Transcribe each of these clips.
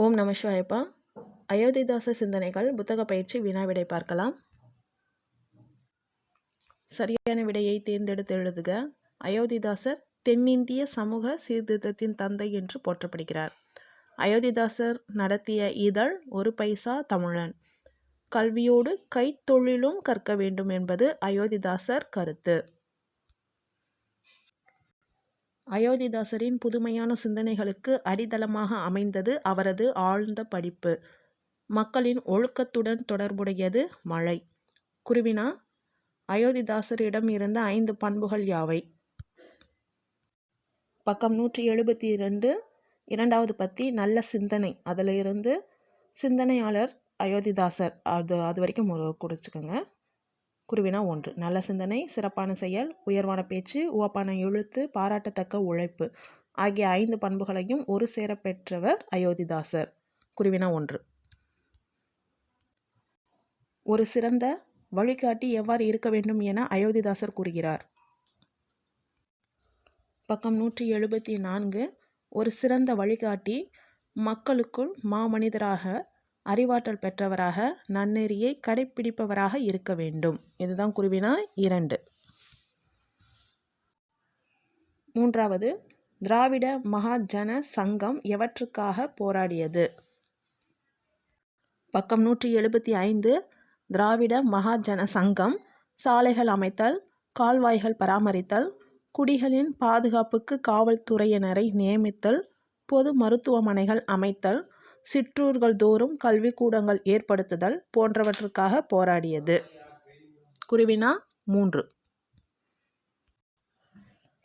ஓம் நம சிவாயப்பா. அயோத்திதாச சிந்தனைகள் புத்தக பயிற்சி வினா விடை பார்க்கலாம். சரியான விடையை தேர்ந்தெடுத்து எழுதுக. அயோத்திதாசர் தென்னிந்திய சமூக சீர்திருத்தத்தின் தந்தை என்று போற்றப்படுகிறார். அயோத்திதாசர் நடத்திய இதழ் ஒரு பைசா தமிழன். கல்வியோடு கைத்தொழிலும் கற்க வேண்டும் என்பது அயோத்திதாசர் கருத்து. அயோத்திதாசரின் புதுமையான சிந்தனைகளுக்கு அடித்தளமாக அமைந்தது அவரது ஆழ்ந்த படிப்பு. மக்களின் ஒழுக்கத்துடன் தொடர்புடையது மழை. குருவினா அயோத்திதாசரிடம் இருந்த ஐந்து பண்புகள் யாவை? பக்கம் நூற்றி எழுபத்தி இரண்டு இரண்டாவது பத்தி நல்ல சிந்தனை. அதில் இருந்து சிந்தனையாளர் அயோத்திதாசர். அது அது வரைக்கும் குடிச்சுக்கோங்க குருவினா ஒன்று. நல்ல சிந்தனை சிறப்பான செயல் உயர்வான பேச்சு உவப்பான எழுத்து பாராட்டத்தக்க உழைப்பு ஆகிய ஐந்து பண்புகளையும் ஒரு சேர பெற்றவர் அயோத்திதாசர். குருவினா ஒன்று. ஒரு சிறந்த வழிகாட்டி எவ்வாறு இருக்க வேண்டும் என அயோத்திதாசர் கூறுகிறார். பக்கம் நூற்றி எழுபத்தி நான்கு ஒரு சிறந்த வழிகாட்டி மக்களுக்குள் மாமனிதராக அறிவாற்றல் பெற்றவராக நன்னெறியை கடைப்பிடிப்பவராக இருக்க வேண்டும். இதுதான் குருவினா இரண்டு. மூன்றாவது திராவிட மகாஜன சங்கம் எவற்றுக்காக போராடியது? பக்கம் நூற்றி எழுபத்தி ஐந்து திராவிட மகாஜன சங்கம் சாலைகள் அமைத்தல் கால்வாய்கள் பராமரித்தல் குடிகளின் பாதுகாப்புக்கு காவல்துறையினரை நியமித்தல் பொது மருத்துவமனைகள் அமைத்தல் சிற்றூர்கள் தோறும் கல்விக்கூடங்கள் ஏற்படுத்துதல் போன்றவற்றுக்காக போராடியது. குருவினா மூன்று.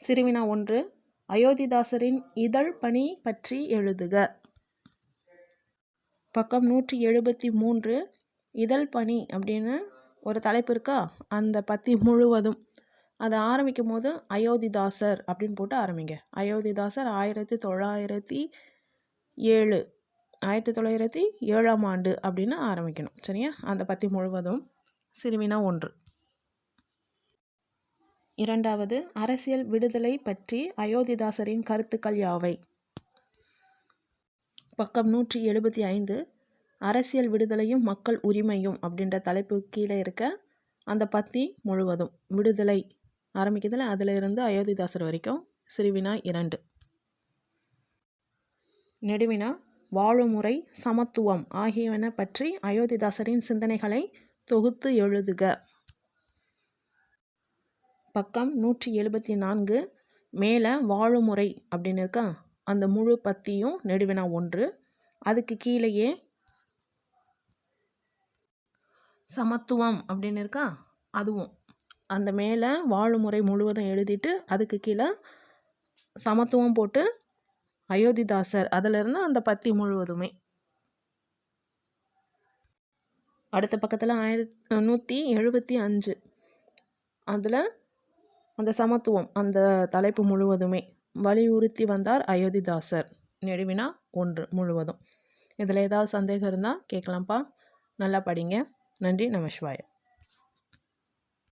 சிறுவினா ஒன்று. அயோத்திதாசரின் இதழ் பணி பற்றி எழுதுக. பக்கம் நூற்றி எழுபத்தி மூன்று. இதழ் பணி அப்படின்னு ஒரு தலைப்பு இருக்கா? அந்த பத்தி முழுவதும். அதை ஆரம்பிக்கும் போது அயோத்திதாசர் அப்படின்னு போட்டு ஆரம்பிங்க. அயோத்திதாசர் ஆயிரத்தி தொள்ளாயிரத்தி ஏழு. ஆயிரத்தி தொள்ளாயிரத்தி ஏழாம் ஆண்டு அப்படின்னு ஆரம்பிக்கணும். சரியா? அந்த பத்தி முழுவதும் சிறுவினா ஒன்று. இரண்டாவது அரசியல் விடுதலை பற்றி அயோத்திதாசரின் கருத்துக்கள் யாவை? பக்கம் நூற்றி எழுபத்தி ஐந்து அரசியல் விடுதலையும் மக்கள் உரிமையும் அப்படின்ற தலைப்பு கீழே இருக்க அந்த பத்தி முழுவதும். விடுதலை ஆரம்பிக்கிறதுல அதில் இருந்து அயோத்திதாசர் வரைக்கும் சிறுவினா இரண்டு. நெடுவினா வாழுமுறை சமத்துவம் ஆகியவன பற்றி அயோத்திதாசரின் சிந்தனைகளை தொகுத்து எழுதுக. பக்கம் நூற்றி எழுபத்தி நான்கு மேலே வாழுமுறை அப்படின்னு இருக்கா? அந்த முழு பத்தியும் நெடுவினா ஒன்று. அதுக்கு கீழேயே சமத்துவம் அப்படின்னு இருக்கா? அதுவும். அந்த மேலே வாழுமுறை முழுவதும் எழுதிட்டு அதுக்கு கீழே சமத்துவம் போட்டு அயோத்திதாசர். அதிலிருந்து அந்த பத்தி முழுவதுமே. அடுத்த பக்கத்தில் ஆயிரத்தி நூற்றி எழுபத்தி அஞ்சு. அதில் அந்த சமத்துவம் அந்த தலைப்பு முழுவதுமே. வலியுறுத்தி வந்தார் அயோத்திதாசர். நெடுவினா ஒன்று முழுவதும். இதில் ஏதாவது சந்தேகம் இருந்தால் கேட்கலாம்ப்பா நல்லா படிங்க. நன்றி நமஸ்வாயம்